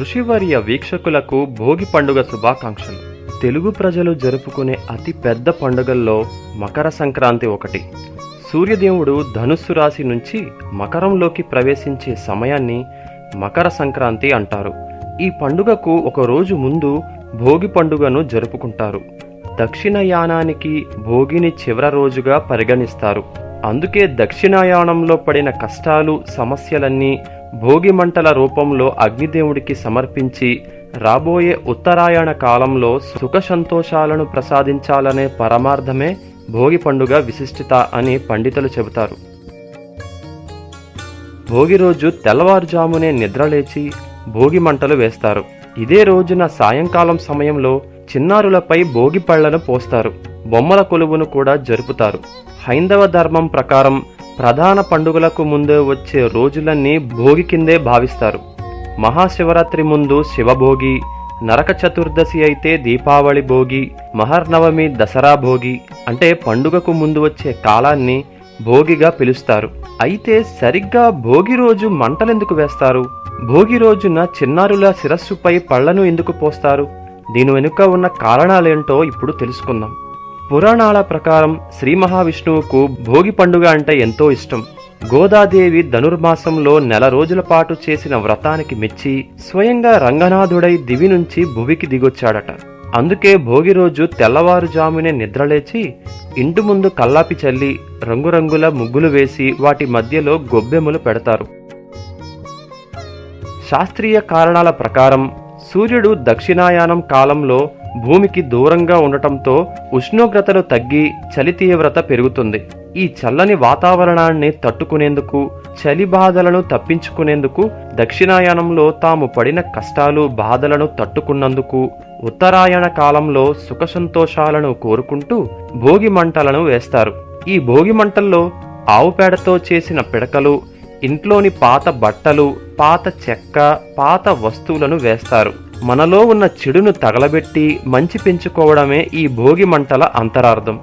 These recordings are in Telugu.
ఋషివర్య వీక్షకులకు భోగి పండుగ శుభాకాంక్షలు. తెలుగు ప్రజలు జరుపుకునే అతి పెద్ద పండుగల్లో మకర సంక్రాంతి ఒకటి. సూర్యదేవుడు ధనుస్సు రాశి నుంచి మకరంలోకి ప్రవేశించే సమయాన్ని మకర సంక్రాంతి అంటారు. ఈ పండుగకు ఒక రోజు ముందు భోగి పండుగను జరుపుకుంటారు. దక్షిణయానానికి భోగిని చివరి రోజుగా పరిగణిస్తారు. అందుకే దక్షిణాయానంలో పడిన కష్టాలు సమస్యలన్నీ భోగి మంటల రూపంలో అగ్నిదేవుడికి సమర్పించి రాబోయే ఉత్తరాయణ కాలంలో సుఖ సంతోషాలను ప్రసాదించాలనే పరమార్థమే భోగి పండుగ విశిష్టత అని పండితులు చెబుతారు. భోగి రోజు తెల్లవారుజామునే నిద్రలేచి భోగి మంటలు వేస్తారు. ఇదే రోజున సాయంకాలం సమయంలో చిన్నారులపై భోగి పళ్ళను పోస్తారు. బొమ్మల కొలువును కూడా జరుపుతారు. హైందవ ధర్మం ప్రకారం ప్రధాన పండుగలకు ముందే వచ్చే రోజులన్నీ భోగి కిందే భావిస్తారు. మహాశివరాత్రి ముందు శివభోగి నరక చతుర్దశి అయితే దీపావళి భోగి మహర్నవమి దసరా భోగి అంటే పండుగకు ముందు వచ్చే కాలాన్ని భోగిగా పిలుస్తారు. అయితే సరిగ్గా భోగి రోజు మంటలెందుకు వేస్తారు? భోగి రోజున చిన్నారుల శిరస్సుపై పళ్ళను ఎందుకు పోస్తారు? దీని వెనుక ఉన్న కారణాలేంటో ఇప్పుడు తెలుసుకుందాం. పురాణాల ప్రకారం శ్రీ మహావిష్ణువుకు భోగి పండుగ అంటే ఎంతో ఇష్టం. గోదాదేవి ధనుర్మాసంలో నెల రోజుల పాటు చేసిన వ్రతానికి మెచ్చి స్వయంగా రంగనాథుడై దివి నుంచి భువికి దిగొచ్చాడట. అందుకే భోగి రోజు తెల్లవారుజామునే నిద్రలేచి ఇంటి ముందు కల్లాపి చల్లి రంగురంగుల ముగ్గులు వేసి వాటి మధ్యలో గొబ్బెములు పెడతారు. శాస్త్రీయ కారణాల ప్రకారం సూర్యుడు దక్షిణాయానం కాలంలో భూమికి దూరంగా ఉండటంతో ఉష్ణోగ్రతలు తగ్గి చలి తీవ్రత పెరుగుతుంది. ఈ చల్లని వాతావరణాన్ని తట్టుకునేందుకు చలి బాధలను తప్పించుకునేందుకు దక్షిణాయనంలో తాము పడిన కష్టాలు బాధలను తట్టుకున్నందుకు ఉత్తరాయణ కాలంలో సుఖసంతోషాలను కోరుకుంటూ భోగి మంటలను వేస్తారు. ఈ భోగి మంటల్లో ఆవు పేడతో చేసిన పిడకలు ఇంట్లోని పాత బట్టలు పాత చెక్క పాత వస్తువులను వేస్తారు. మనలో ఉన్న చెడును తగలబెట్టి మంచి పెంచుకోవడమే ఈ భోగి మంటల అంతరార్థం.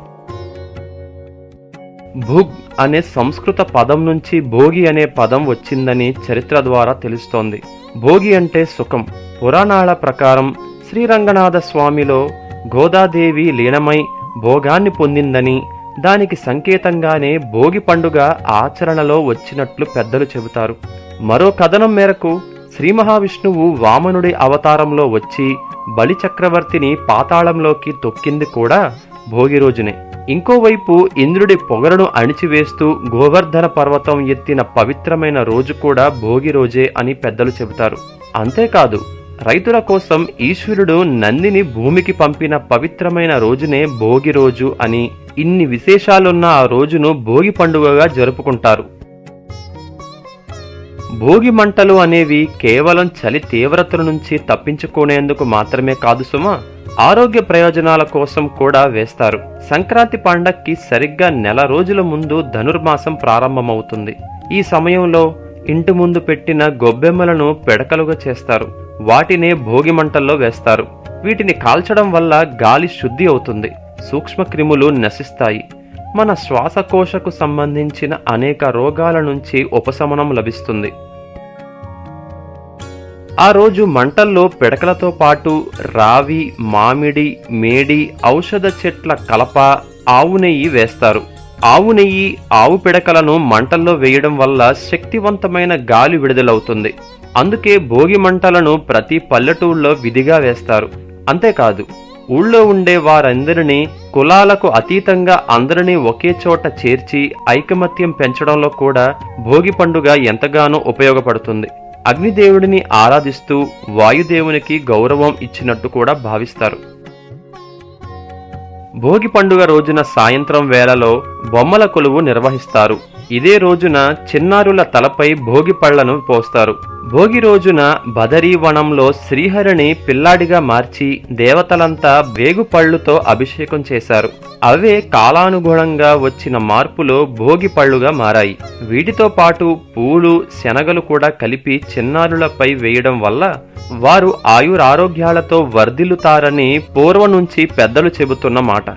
భుగ్ అనే సంస్కృత పదం నుంచి భోగి అనే పదం వచ్చిందని చరిత్ర ద్వారా తెలుస్తోంది. భోగి అంటే సుఖం. పురాణాల ప్రకారం శ్రీరంగనాథ స్వామిలో గోదాదేవి లీనమై భోగాన్ని పొందిందని దానికి సంకేతంగానే భోగి పండుగ ఆచరణలో వచ్చినట్లు పెద్దలు చెబుతారు. మరో కథనం మేరకు శ్రీ మహావిష్ణువు వామనుడి అవతారంలో వచ్చి బలిచక్రవర్తిని పాతాళంలోకి తొక్కింది కూడా భోగి రోజునే. ఇంకోవైపు ఇంద్రుడి పొగరను అణిచివేస్తూ గోవర్ధన పర్వతం ఎత్తిన పవిత్రమైన రోజు కూడా భోగి రోజే అని పెద్దలు చెబుతారు. అంతేకాదు రైతుల కోసం ఈశ్వరుడు నందిని భూమికి పంపిన పవిత్రమైన రోజునే భోగి రోజు అని ఇన్ని విశేషాలున్న ఆ రోజును భోగి పండుగగా జరుపుకుంటారు. భోగి మంటలు అనేవి కేవలం చలి తీవ్రతల నుంచి తప్పించుకునేందుకు మాత్రమే కాదు సుమా ఆరోగ్య ప్రయోజనాల కోసం కూడా వేస్తారు. సంక్రాంతి పండక్కి సరిగ్గా నెల రోజుల ముందు ధనుర్మాసం ప్రారంభమవుతుంది. ఈ సమయంలో ఇంటి ముందు పెట్టిన గొబ్బెమ్మలను పెడకలుగా చేస్తారు. వాటినే భోగి మంటల్లో వేస్తారు. వీటిని కాల్చడం వల్ల గాలి శుద్ధి అవుతుంది. సూక్ష్మక్రిములు నశిస్తాయి. మన శ్వాసకోశకు సంబంధించిన అనేక రోగాల నుంచి ఉపశమనం లభిస్తుంది. ఆ రోజు మంటల్లో పిడకలతో పాటు రావి మామిడి మేడి ఔషధ చెట్ల కలప ఆవు నెయ్యి వేస్తారు. ఆవు నెయ్యి ఆవు పిడకలను మంటల్లో వేయడం వల్ల శక్తివంతమైన గాలి విడుదలవుతుంది. అందుకే భోగి మంటలను ప్రతి పల్లెటూళ్ళలో విధిగా వేస్తారు. అంతేకాదు ఊళ్ళో ఉండే వారందరినీ కులాలకు అతీతంగా అందరినీ ఒకే చోట చేర్చి ఐకమత్యం పెంచడంలో కూడా భోగి పండుగ ఎంతగానో ఉపయోగపడుతుంది. అగ్నిదేవుడిని ఆరాధిస్తూ వాయుదేవునికి గౌరవం ఇచ్చినట్టు కూడా భావిస్తారు. భోగి పండుగ రోజున సాయంత్రం వేళలో బొమ్మల కొలువు నిర్వహిస్తారు. ఇదే రోజున చిన్నారుల తలపై భోగి పళ్ళను పోస్తారు. భోగి రోజున బదరీవనంలో శ్రీహరిని పిల్లాడిగా మార్చి దేవతలంతా వేగుపళ్ళుతో అభిషేకం చేశారు. అవే కాలానుగుణంగా వచ్చిన మార్పులో భోగి పళ్ళుగా మారాయి. వీటితో పాటు పూలు శనగలు కూడా కలిపి చిన్నారులపై వేయడం వల్ల వారు ఆయురారోగ్యాలతో వర్ధిల్లుతారని పూర్వం నుంచి పెద్దలు చెబుతున్న మాట.